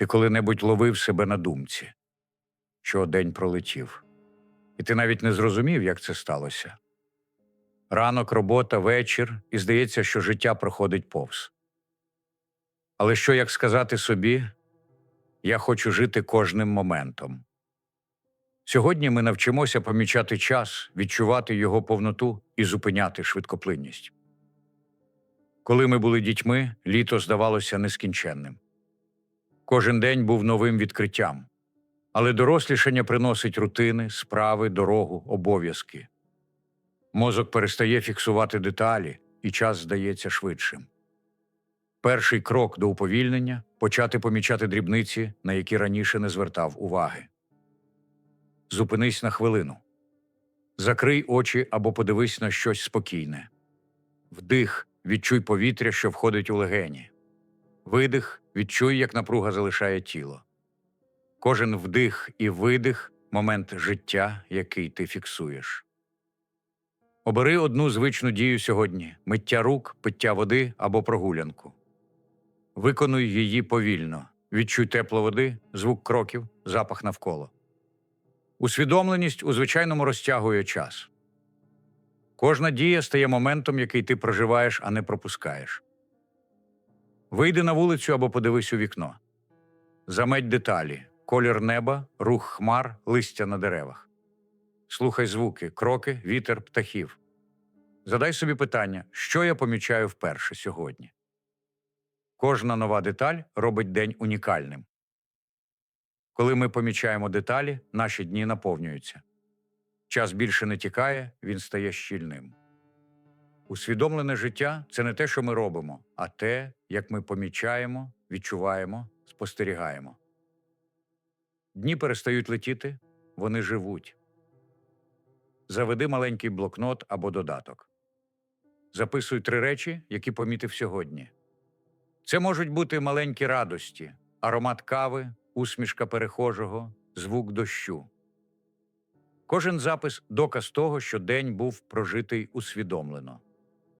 Ти коли-небудь ловив себе на думці, що день пролетів, і ти навіть не зрозумів, як це сталося. Ранок, робота, вечір, і здається, що життя проходить повз. Але що як сказати собі, я хочу жити кожним моментом. Сьогодні ми навчимося помічати час, відчувати його повноту і зупиняти швидкоплинність. Коли ми були дітьми, літо здавалося нескінченним. Кожен день був новим відкриттям, але дорослішання приносить рутини, справи, дорогу, обов'язки. Мозок перестає фіксувати деталі, і час здається швидшим. Перший крок до уповільнення почати помічати дрібниці, на які раніше не звертав уваги. Зупинись на хвилину. Закрий очі або подивись на щось спокійне. Вдих, відчуй повітря, що входить у легені. Видих, відчуй, як напруга залишає тіло. Кожен вдих і видих момент життя, який ти фіксуєш. Обери одну звичну дію сьогодні миття рук, пиття води або прогулянку. Виконуй її повільно. Відчуй тепло води, звук кроків, запах навколо. Усвідомленість у звичайному розтягує час. Кожна дія стає моментом, який ти проживаєш, а не пропускаєш. Вийди на вулицю або подивись у вікно. Заметь деталі, колір неба, рух хмар, листя на деревах. Слухай звуки, кроки, вітер, птахів. Задай собі питання, що я помічаю вперше сьогодні. Кожна нова деталь робить день унікальним. Коли ми помічаємо деталі, наші дні наповнюються. Час більше не тікає, він стає щільним. Усвідомлене життя це не те, що ми робимо, а те, як ми помічаємо, відчуваємо, спостерігаємо. Дні перестають летіти, вони живуть. Заведи маленький блокнот або додаток. Записуй три речі, які помітив сьогодні. Це можуть бути маленькі радості, аромат кави, усмішка перехожого, звук дощу. Кожен запис доказ того, що день був прожитий усвідомлено.